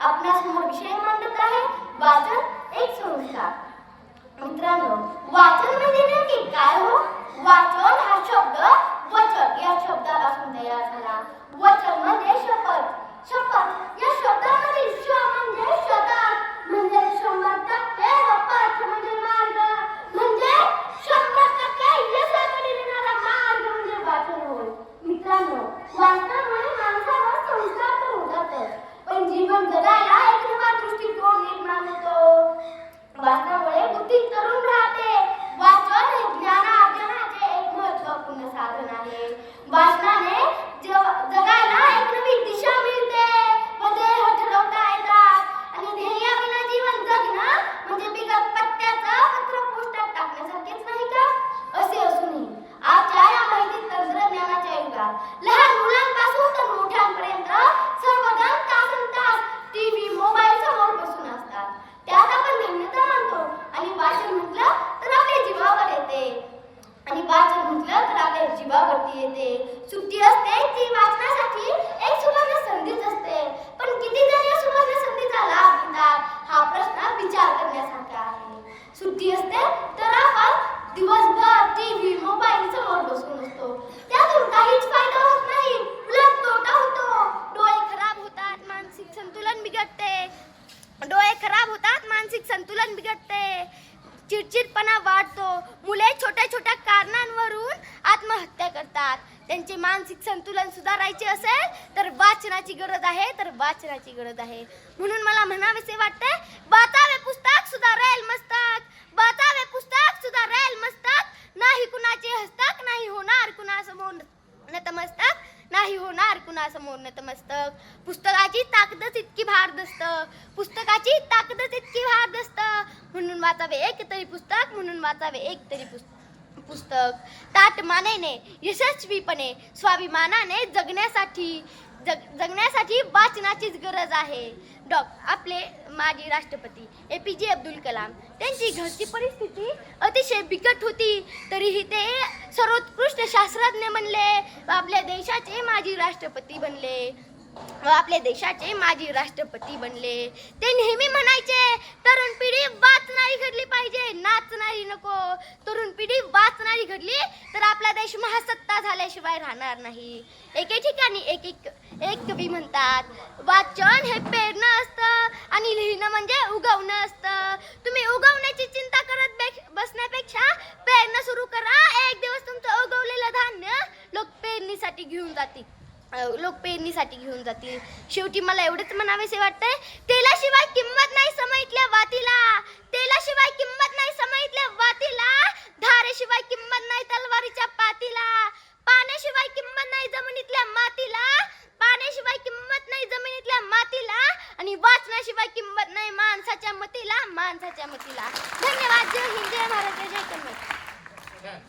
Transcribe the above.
आपणासमोर विषय मांडत आहे वाचन एक संस्था मित्रांनो वाचन म्हणजे कि काय हो? वाचन हा शब्द वचन या शब्दापासून तयार झाला. वचन म्हणजे शपथ. शपथ या शब्दामध्ये from the right. तर आपण दिवसभर टीव्ही मोबाईल समोर बसून असतो. त्यातून काहीच फायदा होत नाही. उलट तोटा होतो. डोळे खराब होतात मानसिक संतुलन बिघडते. डोळे खराब होतात मानसिक संतुलन बिघडते. चिडचिडपणा वाढतो. मुले छोट्या छोट्या कारणांवरून आत्महत्या करतात. त्यांचे मानसिक संतुलन सुधारायचे असेल तर वाचनाची गरज आहे तर वाचनाची गरज आहे. म्हणून मला म्हणावेसे वाटते वाचावे पुस्तक सुधारेल मस्तक वाचावे पुस्तक सुधारेल मस्तक नाही कुणाचे हस्तक नाही होणार कुणासमोर नतमस्तक नाही होणार कुणासमोर नतमस्तक. पुस्तकाची ताकदच इतकी भारदस्त पुस्तकाची ताकदच इतकी भारदस्त म्हणून वाचावे एक तरी पुस्तक म्हणून वाचावे एक तरी पुस्तक पुस्तक. ताट मानेने यशस्वीपणे स्वाभिमानाने जगण्यासाठी जग जगण्यासाठी वाचनाचीच गरज आहे. डॉ आपले माजी राष्ट्रपती ए पी जे अब्दुल कलाम त्यांची घरची परिस्थिती अतिशय बिकट होती. तरीही ते सर्वोत्कृष्ट शास्त्रज्ञ म्हणले व आपल्या देशाचे माजी राष्ट्रपती बनले. व आपल्या देशाचे माजी राष्ट्रपती बनले. ते नेहमी म्हणायचे तरुण पिढी वाचणारी घडली पाहिजे नाचणारी नको. तरुण पिढी वाचणारी घडली तर आपला देश महासत्ता झाल्याशिवाय राहणार नाही. एके ठिकाणी एक एक एक कवी म्हणतात वाचन हे पेरणं असतं आणि लिहिणं म्हणजे उगवणं असतं. तुम्ही उगवण्याची चिंता करत बसण्यापेक्षा पेरणं सुरू करा. एक दिवस तुमचं उगवलेलं घेऊन जातील लोक पेरणीसाठी घेऊन जातील. शेवटी मला एवढंच म्हणावेसे वाटतंय तेलाशिवाय किंमत नाही समजल्या वातीला. तेलाशिवाय किंमत नाही समजल्या वातीला. धारेशिवाय किंमत नाही तलवारीच्या पातीला. पाण्याशिवाय किंमत नाही जमिनीतल्या मातीला. पाण्याशिवाय किंमत नाही जमिनीतल्या मातीला. आणि वाचनाशिवाय किंमत नाही माणसाच्या मतीला माणसाच्या मतीला. धन्यवाद. जय हिंद जय महाराष्ट्र जय किंमत